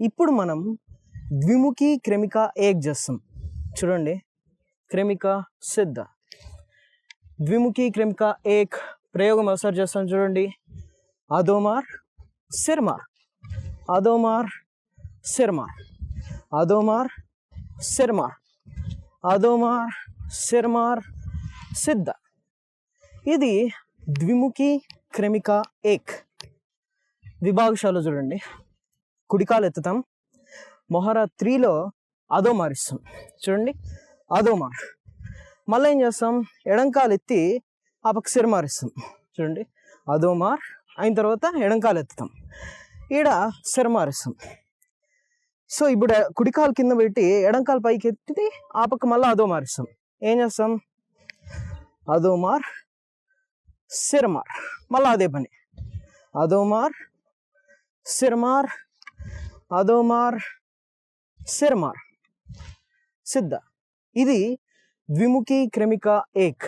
ఇప్పుడు మనం ద్విముఖి క్రెమిక ఏక్ చేస్తాం చూడండి. క్రెమిక సిద్ధ. ద్విముఖి క్రెమిక ఏక్ ప్రయోగం ఒకసారి చేస్తాం చూడండి. అదోమార్ సిర్మార్ అదోమార్ సిర్మార్ అదోమార్ సిర్మార్ అదోమార్ సిర్మార్ సిద్ధ. ఇది ద్విముఖి క్రెమిక ఏక్. విభాగశాల చూడండి. కుడికాలు ఎత్తుతాం మొహరా త్రీలో అదో మారిస్తాం చూడండి అదోమార్ మళ్ళీ ఏం చేస్తాం? ఎడంకాలు ఎత్తి ఆ పక్క సిరమార్ ఇస్తాం. చూడండి అదోమార్ అయిన తర్వాత ఎడంకాలు ఎత్తుతాం ఈడ సిర మారిస్తాం సో ఇప్పుడు కుడికాలు కింద పెట్టి ఎడంకాలు పైకి ఎత్తి ఆ పక్క మళ్ళీ అదో మారిస్తాం ఏం చేస్తాం? అదో మార్ సిరమార్ మళ్ళీ అదే పని. అదోమార్ సిరమార్ అదోమార్ సిర్మార్ సిద్ధ. ఇది ద్విముఖీ క్రెమిక ఏక్.